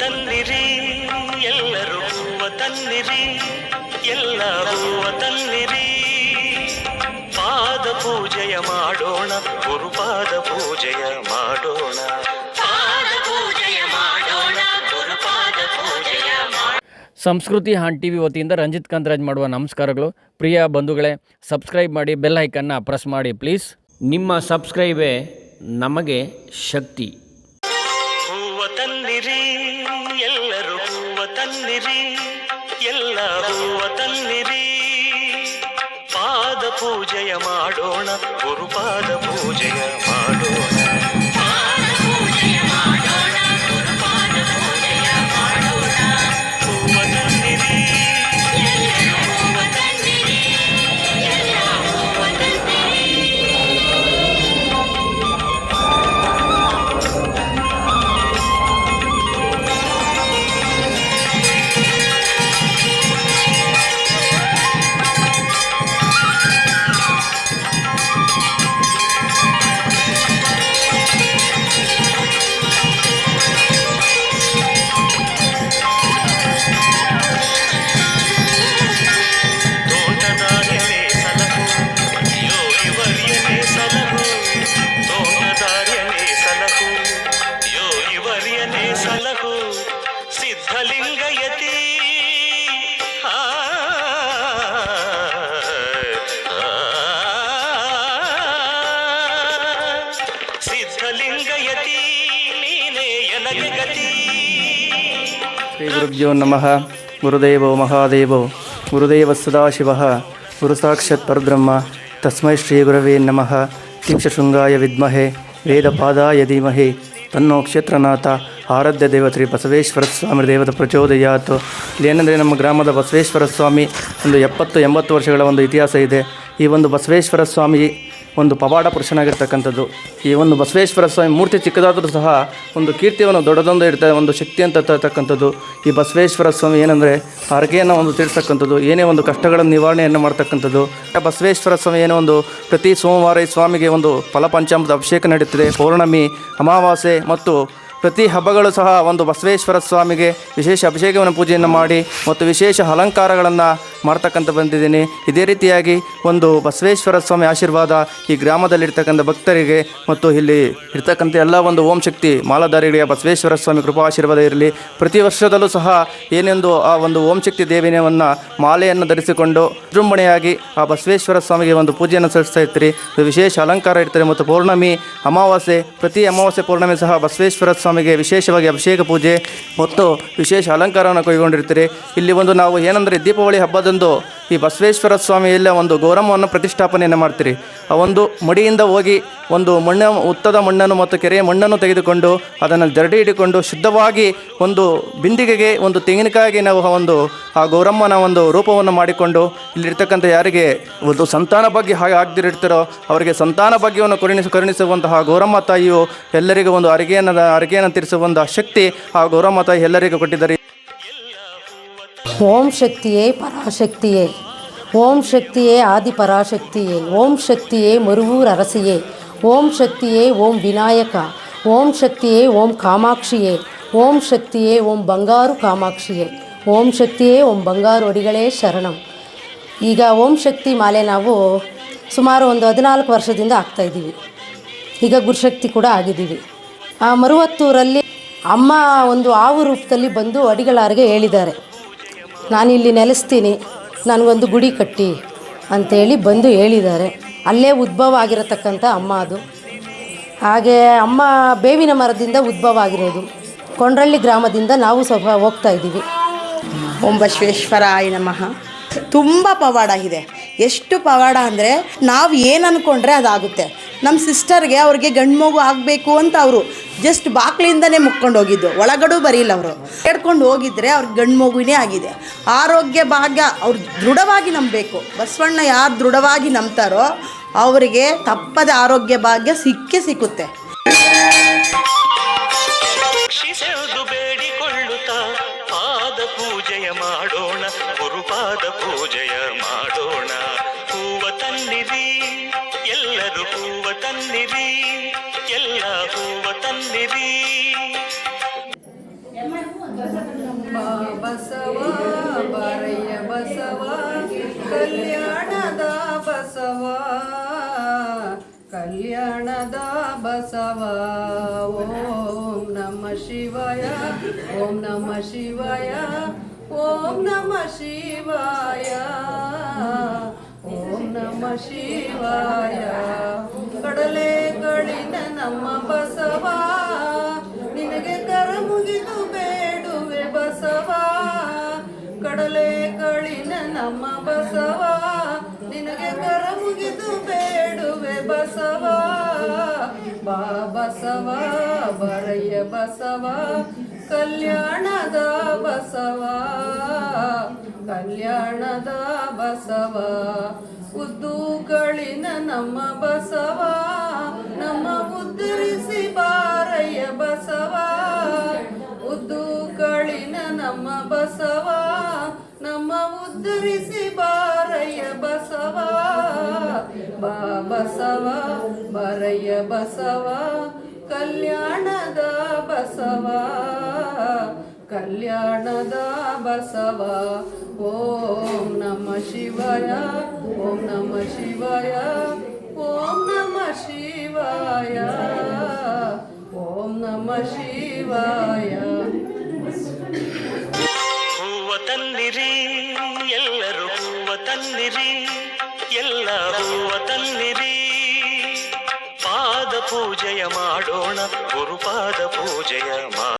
ತನ್ನಿರಿ ಎಲ್ಲರೂ ಹೂವ ತನ್ನಿರಿ ಎಲ್ಲ ಹೂವ ತನ್ನಿರಿ. ಪಾದ ಪೂಜೆಯ ಮಾಡೋಣ ಗುರುಪಾದ ಪೂಜೆಯ ಮಾಡೋಣ. ಪಾದ ಪೂಜೆಯ ಮಾಡೋಣ ಗುರುಪಾದ ಪೂಜೆಯ ಮಾಡೋಣ ಸಂಸ್ಕೃತಿ ಹಾನ್ ಟಿ ವಿ ವತಿಯಿಂದ ರಂಜಿತ್ ಕಾಂತರಾಜ್ ಮಾಡುವ ನಮಸ್ಕಾರಗಳು. ಪ್ರಿಯ ಬಂಧುಗಳೇ ಸಬ್ಸ್ಕ್ರೈಬ್ ಮಾಡಿ ಬೆಲ್ ಐಕನ್ನ ಪ್ರೆಸ್ ಮಾಡಿ ಪ್ಲೀಸ್ ನಿಮ್ಮ ಸಬ್ಸ್ಕ್ರೈಬೇ ನಮಗೆ ಶಕ್ತಿ. ಹೂವ ತನ್ನಿರಿ ಪಾದ ಪೂಜೆಯ ಮಾಡೋಣ ಗುರುಪಾದ ಪೂಜೆಯ ಮಾಡೋಣ. ಶ್ರೀ ಗುರುಭ್ಯೋ ನಮಃ. ಗುರುದೇವೋ ಮಹಾದೇವೋ, ಗುರುದೇವ ಸದಾಶಿವ, ಗುರು ಸಾಕ್ಷಾತ್ ಪರಬ್ರಹ್ಮ, ತಸ್ಮೈ ಶ್ರೀ ಗುರವೇ ನಮಃ. ತೀಕ್ಷಶೃಂಗಾಯ ವಿದ್ಮಹೆ ವೇದಪಾದಾಯ ಧೀಮಹಿ. ತನ್ನೋ ಕ್ಷೇತ್ರನಾಥ, ಆರಾಧ್ಯ ದೇವತ್ರಿ ಬಸವೇಶ್ವರ ಸ್ವಾಮಿ ದೇವದ ಪ್ರಚೋದಯಾತು. ಇಲ್ಲೇನೆಂದರೆ ನಮ್ಮ ಗ್ರಾಮದ ಬಸವೇಶ್ವರ ಸ್ವಾಮಿ ಒಂದು ಎಪ್ಪತ್ತು ಎಂಬತ್ತು ವರ್ಷಗಳ ಒಂದು ಇತಿಹಾಸ ಇದೆ. ಈ ಒಂದು ಬಸವೇಶ್ವರ ಸ್ವಾಮಿ ಒಂದು ಪವಾಡ ಪುರುಷನಾಗಿರ್ತಕ್ಕಂಥದ್ದು. ಈ ಒಂದು ಬಸವೇಶ್ವರ ಸ್ವಾಮಿ ಮೂರ್ತಿ ಚಿಕ್ಕದಾದರೂ ಸಹ ಒಂದು ಕೀರ್ತಿಯನ್ನು ದೊಡ್ಡದೊಂದು ಇರ್ತದೆ ಒಂದು ಶಕ್ತಿ ಅಂತ ತರ್ತಕ್ಕಂಥದ್ದು. ಈ ಬಸವೇಶ್ವರ ಸ್ವಾಮಿ ಏನಂದರೆ ಹರಕೆಯನ್ನು ಒಂದು ತೀರಿಸ್ತಕ್ಕಂಥದ್ದು, ಏನೇ ಒಂದು ಕಷ್ಟಗಳ ನಿವಾರಣೆಯನ್ನು ಮಾಡ್ತಕ್ಕಂಥದ್ದು. ಬಸವೇಶ್ವರ ಸ್ವಾಮಿ ಏನೋ ಒಂದು ಪ್ರತಿ ಸೋಮವಾರ ಈ ಸ್ವಾಮಿಗೆ ಒಂದು ಫಲಪಂಚಾಮೃತ ಅಭಿಷೇಕ ನಡೀತದೆ ಪೌರ್ಣಮಿ, ಅಮಾವಾಸ್ಯೆ ಮತ್ತು ಪ್ರತಿ ಹಬ್ಬಗಳು ಸಹ ಒಂದು ಬಸವೇಶ್ವರ ಸ್ವಾಮಿಗೆ ವಿಶೇಷ ಅಭಿಷೇಕವನ್ನು ಪೂಜೆಯನ್ನು ಮಾಡಿ ಮತ್ತು ವಿಶೇಷ ಅಲಂಕಾರಗಳನ್ನು ಮಾಡ್ತಕ್ಕಂಥ ಬಂದಿದ್ದೀನಿ. ಇದೇ ರೀತಿಯಾಗಿ ಒಂದು ಬಸವೇಶ್ವರ ಸ್ವಾಮಿ ಆಶೀರ್ವಾದ ಈ ಗ್ರಾಮದಲ್ಲಿರ್ತಕ್ಕಂಥ ಭಕ್ತರಿಗೆ ಮತ್ತು ಇಲ್ಲಿ ಇರ್ತಕ್ಕಂಥ ಎಲ್ಲ ಒಂದು ಓಂ ಶಕ್ತಿ ಮಾಲಾಧಾರಿಗಳಿಗೆ ಬಸವೇಶ್ವರ ಸ್ವಾಮಿ ಕೃಪಾ ಆಶೀರ್ವಾದ ಇರಲಿ. ಪ್ರತಿ ವರ್ಷದಲ್ಲೂ ಸಹ ಏನೆಂದು ಆ ಒಂದು ಓಂ ಶಕ್ತಿ ದೇವಿನವನ್ನು ಮಾಲೆಯನ್ನು ಧರಿಸಿಕೊಂಡು ವಿಜೃಂಭಣೆಯಾಗಿ ಆ ಬಸವೇಶ್ವರ ಸ್ವಾಮಿಗೆ ಒಂದು ಪೂಜೆಯನ್ನು ಸಲ್ಲಿಸ್ತಾ ಇರ್ತೀರಿ. ವಿಶೇಷ ಅಲಂಕಾರ ಇರ್ತಾರೆ ಮತ್ತು ಪೌರ್ಣಮಿ ಅಮಾವಾಸ್ಯೆ, ಪ್ರತಿ ಅಮಾವಾಸ್ಯೆ ಪೌರ್ಣಮಿ ಸಹ ಬಸವೇಶ್ವರ ಸ್ವಾಮಿಗೆ ವಿಶೇಷವಾಗಿ ಅಭಿಷೇಕ ಪೂಜೆ ಮತ್ತು ವಿಶೇಷ ಅಲಂಕಾರವನ್ನು ಕೈಗೊಂಡಿರ್ತೀರಿ ಇಲ್ಲಿ ಒಂದು ನಾವು ಏನಂದರೆ ದೀಪಾವಳಿ ಹಬ್ಬದಂದು ಈ ಬಸವೇಶ್ವರ ಸ್ವಾಮಿಯಲ್ಲ ಒಂದು ಗೌರವವನ್ನು ಪ್ರತಿಷ್ಠಾಪನೆಯನ್ನು ಮಾಡ್ತೀರಿ. ಆ ಒಂದು ಮಡಿಯಿಂದ ಹೋಗಿ ಒಂದು ಮಣ್ಣು, ಉತ್ತದ ಮಣ್ಣನ್ನು ಮತ್ತು ಕೆರೆಯ ಮಣ್ಣನ್ನು ತೆಗೆದುಕೊಂಡು ಅದನ್ನು ಜರಡಿ ಹಿಡಿಕೊಂಡು ಶುದ್ಧವಾಗಿ ಒಂದು ಬಿಂದಿಗೆಗೆ, ಒಂದು ತೆಂಗಿನಕಾಯಿಗೆ ನಾವು ಒಂದು, ಆ ಗೌರಮ್ಮನ ಒಂದು ರೂಪವನ್ನು ಮಾಡಿಕೊಂಡು ಇಲ್ಲಿರ್ತಕ್ಕಂಥ ಯಾರಿಗೆ ಒಂದು ಸಂತಾನ ಬಗ್ಗೆ ಹಾಗೆ ಆಗದಿರ್ತಾರೋ ಅವರಿಗೆ ಸಂತಾನ ಭಾಗ್ಯವನ್ನು ಕರುಣಿಸಿ, ಕರುಣಿಸುವಂತಹ ಗೌರಮ್ಮ ತಾಯಿಯು ಎಲ್ಲರಿಗೂ ಒಂದು ಅರಿಗೆಯನ್ನು ಅರಿಗೆಯನ್ನು ತೀರಿಸುವಂತಹ ಶಕ್ತಿ ಆ ಗೌರಮ್ಮ ತಾಯಿ ಎಲ್ಲರಿಗೂ ಕೊಟ್ಟಿದ್ದಾರೆ. ಓಂ ಶಕ್ತಿಯೇ ಪರಾಶಕ್ತಿಯೇ, ಓಂ ಶಕ್ತಿಯೇ ಆದಿ ಪರಾಶಕ್ತಿಯೇ, ಓಂ ಶಕ್ತಿಯೇ ಮರುವೂರ್ ಅರಸಿಯೇ, ಓಂ ಶಕ್ತಿಯೇ ಓಂ ವಿನಾಯಕ, ಓಂ ಶಕ್ತಿಯೇ ಓಂ ಕಾಮಾಕ್ಷಿಯೇ, ಓಂ ಶಕ್ತಿಯೇ ಓಂ ಬಂಗಾರು ಕಾಮಾಕ್ಷಿಯೇ, ಓಂ ಶಕ್ತಿಯೇ ಓಂ ಬಂಗಾರು ಅಡಿಗಳೇ ಶರಣಂ. ಈಗ ಓಂ ಶಕ್ತಿ ಮಾಲೆ ನಾವು ಸುಮಾರು ಒಂದು ಹದಿನಾಲ್ಕು ವರ್ಷದಿಂದ ಆಗ್ತಾಯಿದ್ದೀವಿ ಈಗ ಗುರುಶಕ್ತಿ ಕೂಡ ಆಗಿದ್ದೀವಿ. ಆ ಮರುವತ್ತೂರಲ್ಲಿ ಅಮ್ಮ ಒಂದು ಆವು ರೂಪದಲ್ಲಿ ಬಂದು ಅಡಿಗಳಾರಿಗೆ ಹೇಳಿದ್ದಾರೆ. ನಾನಿಲ್ಲಿ ನೆಲೆಸ್ತೀನಿ. ನನಗೊಂದು ಗುಡಿ ಕಟ್ಟಿ ಅಂತೇಳಿ ಬಂದು ಹೇಳಿದ್ದಾರೆ. ಅಲ್ಲೇ ಉದ್ಭವ ಆಗಿರತಕ್ಕಂಥ ಅಮ್ಮ ಅದು. ಹಾಗೆ ಅಮ್ಮ ಬೇವಿನ ಮರದಿಂದ ಉದ್ಭವ ಆಗಿರೋದು. ಕೊಂಡ್ರಳ್ಳಿ ಗ್ರಾಮದಿಂದ ನಾವು ಸ್ವಲ್ಪ ಹೋಗ್ತಾ ಇದ್ದೀವಿ. ಓಂ ಬಸವೇಶ್ವರಾಯ ನಮಃ. ತುಂಬ ಪವಾಡ ಎಷ್ಟು ಪವಾಡ ಅಂದರೆ ನಾವು ಏನು ಅಂದ್ಕೊಂಡ್ರೆ ಅದಾಗುತ್ತೆ. ನಮ್ಮ ಸಿಸ್ಟರ್ಗೆ ಅವ್ರಿಗೆ ಗಂಡು ಮಗು ಆಗಬೇಕು ಅಂತ ಅವರು ಜಸ್ಟ್ ಬಾಕ್ಲಿಂದನೇ ಮುಕ್ಕೊಂಡು ಹೋಗಿದ್ದು. ಒಳಗಡೆ ಬರೀಲ್ಲ ಅವರು. ಕೇಳ್ಕೊಂಡು ಹೋಗಿದ್ರೆ ಅವ್ರ ಗಂಡು ಮಗುವಿನೇ ಆಗಿದೆ. ಆರೋಗ್ಯ ಭಾಗ್ಯ ಅವ್ರು ದೃಢವಾಗಿ ನಂಬಬೇಕು. ಬಸವಣ್ಣ ಯಾರು ದೃಢವಾಗಿ ನಂಬ್ತಾರೋ ಅವರಿಗೆ ತಪ್ಪದ ಆರೋಗ್ಯ ಭಾಗ್ಯ ಸಿಕ್ಕೇ ಸಿಕ್ಕುತ್ತೆ. ಪೂಜೆಯ ಮಾಡೋಣ, ಗುರುಪಾದ ಪೂಜೆಯ ತನ್ನಿರಿ ಎಲ್ಲರೂ ಹೂವ ತನ್ನಿರಿ ಎಲ್ಲ ಹೂವ ತನ್ನಿರಿ ಬಸವ ಬಾರಯ್ಯ ಬಸವ ಕಲ್ಯಾಣದ ಬಸವ ಕಲ್ಯಾಣದ ಬಸವ ಓಂ ನಮ ಶಿವಾಯ ಓಂ ನಮ ಶಿವಾಯ ಓಂ ನಮ ಶಿವಾಯ ಓಂ ನಮ ಶಿವಾಯ. ಕಡಲೆ ಕಳಿನ ನಮ್ಮ ಬಸವ. ನಿನಗೆ ಕರ ಮುಗಿದು ಬೇಡುವೆ ಬಸವ. ಕಡಲೆ ಕಳಿನ ನಮ್ಮ ಬಸವ. ನಿನಗೆ ಕರ ಮುಗಿದು ಬೇಡುವೆ ಬಸವ. ಬಾ ಬಸವ, ಬರೆಯ ಬಸವ. ಕಲ್ಯಾಣದ ಬಸವ. ಕಲ್ಯಾಣದ ಬಸವ. ಉದ್ದುಗಳಿನ ನಮ್ಮ ಬಸವ, ನಮ್ಮ ಉದ್ಧರಿಸಿ ಬಾರಯ್ಯ ಬಸವ. ಉದ್ದುಗಳಿನ ನಮ್ಮ ಬಸವ, ನಮ್ಮ ಉದ್ಧರಿಸಿ ಬಾರಯ್ಯ ಬಸವ. ಬಾ ಬಸವ, ಬರಯ್ಯ ಬಸವ, ಕಲ್ಯಾಣದ ಬಸವ. ಕಲ್ಯಾಣದ ಬಸವ, ಓಂ ನಮ ಶಿವಾಯ ಓಂ ನಮ ಶಿವಾಯ ಓಂ ನಮ ಶಿವಾಯ ಓಂ ನಮ ಶಿವಾಯ ಹೂವ ತನ್ನಿರಿ ಎಲ್ಲರೂ ಹೂವ ತನ್ನಿರಿ ಎಲ್ಲ ಹೂವ ತನ್ನಿರಿ ಪಾದ ಪೂಜೆಯ ಮಾಡೋಣ ಗುರುಪಾದ ಪೂಜೆಯ ಮಾ